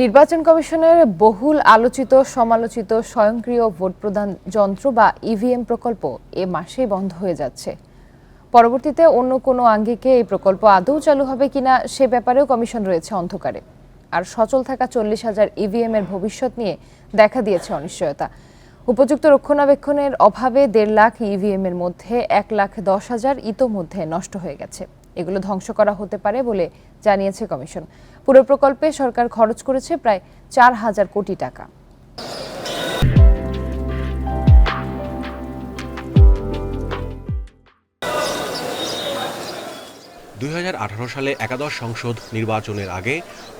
নির্বাচন কমিশনের বহুল আলোচিত, সমালোচিত, স্বয়ংক্রিয় ভোট প্রদান যন্ত্র বা ইভিএম প্রকল্প এ মাসেই বন্ধ হয়ে যাচ্ছে। পরবর্তীতে অন্য কোনো আঙ্গিকে এই প্রকল্প আদৌ চালু হবে কিনা সে ব্যাপারেও কমিশন রয়েছে অন্ধকারে। আর সচল থাকা চল্লিশ হাজার ইভিএম এর ভবিষ্যৎ নিয়ে দেখা দিয়েছে অনিশ্চয়তা। উপযুক্ত রক্ষণাবেক্ষণের অভাবে দেড় লাখ ইভিএম এর মধ্যে এক লাখ দশ হাজার ইতোমধ্যে নষ্ট হয়ে গেছে। এগুলো ধ্বংস করা হতে পারে বলে জানিয়েছে কমিশন। পুরো প্রকল্পে সরকার খরচ করেছে প্রায় চার হাজার কোটি টাকা। দুই হাজার আঠারো সালে একাদশ সংসদ নির্বাচনের আগে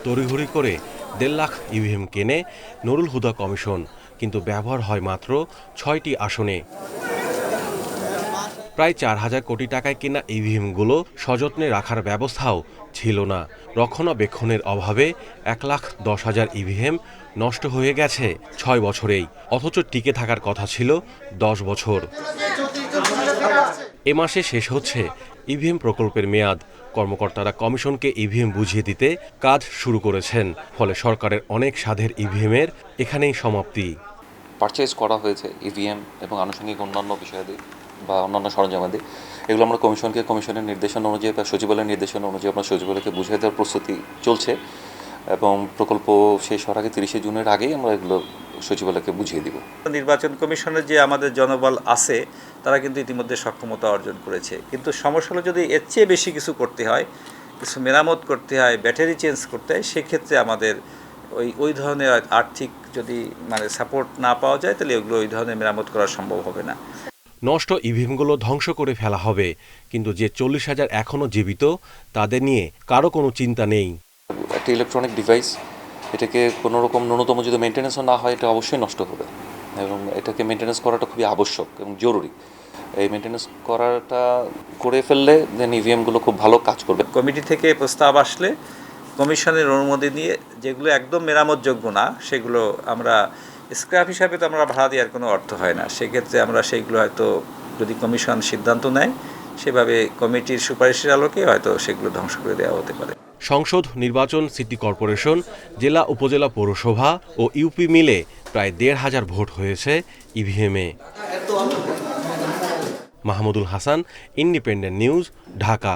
তড়িঘড়ি করে দেড় লাখ ইভিএম কেনে নুরুল হুদা কমিশন, কিন্তু ব্যবহার হয় মাত্র ছয়টি আসনে। প্রায় চার হাজার কোটি টাকায় কেনা ইভিএমগুলো সযত্নে রাখার ব্যবস্থাও ছিল না। রক্ষণাবেক্ষণের অভাবে এক লাখ দশ হাজার ইভিএম নষ্ট হয়ে গেছে ছয় বছরেই, অথচ টিকে থাকার কথা ছিল দশ বছর। এ মাসে শেষ হচ্ছে ইভিএম প্রকল্পের মেয়াদ। কর্মকর্তারা কমিশনকে ইভিএম বুঝিয়ে দিতে কাজ শুরু করেছেন, ফলে সরকারের অনেক সাধের ইভিএমের এখানেই সমাপ্তি। পারচেজ করা হয়েছে ইভিএম এবং আনুষঙ্গিক অন্যান্য বিষয়াদি। বা অন্যান্য সরঞ্জামাদি, এগুলো আমরা কমিশনকে, কমিশনের নির্দেশনা অনুযায়ী বা সচিবালয়ের নির্দেশনা অনুযায়ী আমরা সচিবালয়কে বুঝিয়ে দেওয়ার প্রস্তুতি চলছে এবং প্রকল্প শেষ হওয়ার আগে তিরিশে জুনের আগেই আমরা এগুলো সচিবালয়কে বুঝিয়ে দিব। নির্বাচন কমিশনের যে আমাদের জনবল আছে, তারা কিন্তু ইতিমধ্যে সক্ষমতা অর্জন করেছে। কিন্তু সমস্যা হলো যদি এর চেয়ে বেশি কিছু করতে হয়, কিছু মেরামত করতে হয়, ব্যাটারি চেঞ্জ করতে হয়, সেক্ষেত্রে আমাদের ওই ওই ধরনের আর্থিক যদি মানে সাপোর্ট না পাওয়া যায়, তাহলে ওইগুলো ওই ধরনের মেরামত করা সম্ভব হবে না। নষ্ট ইভিএমগুলো ধ্বংস করে ফেলা হবে। কিন্তু যে চল্লিশ হাজার এখনও জীবিত তাদের নিয়ে কারও কোনো চিন্তা নেই। একটা ইলেকট্রনিক ডিভাইস এটাকে কোনো রকম ন্যূনতম যদি মেনটেন্যান্সও না হয় এটা অবশ্যই নষ্ট হবে। এবং এটাকে মেনটেন্যান্স করাটা খুবই আবশ্যক এবং জরুরি। এই মেনটেন্যান্স করাটা করে ফেললে দেন ইভিএমগুলো খুব ভালো কাজ করবে। কমিটি থেকে প্রস্তাব আসলে কমিশনের অনুমতি নিয়ে যেগুলো একদম মেরামতযোগ্য না সেগুলো আমরা স্ক্র্যাপ হিসাবে তো আমরা ভাড়া দেওয়ার কোনো অর্থ হয় না। সেক্ষেত্রে আমরা সেইগুলো হয়তো যদি কমিশন সিদ্ধান্ত নেয়, সেভাবে কমিটির সুপারিশের আলোকে হয়তো সেগুলো ধ্বংস করে দেওয়া হতে পারে। সংসদ, নির্বাচন, সিটি কর্পোরেশন, জেলা, উপজেলা, পৌরসভা ও ইউপি মিলে প্রায় দেড় হাজার ভোট হয়েছে ইভিএমে মাহমুদুল হাসান ইন্ডিপেন্ডেন্ট নিউজ ঢাকা।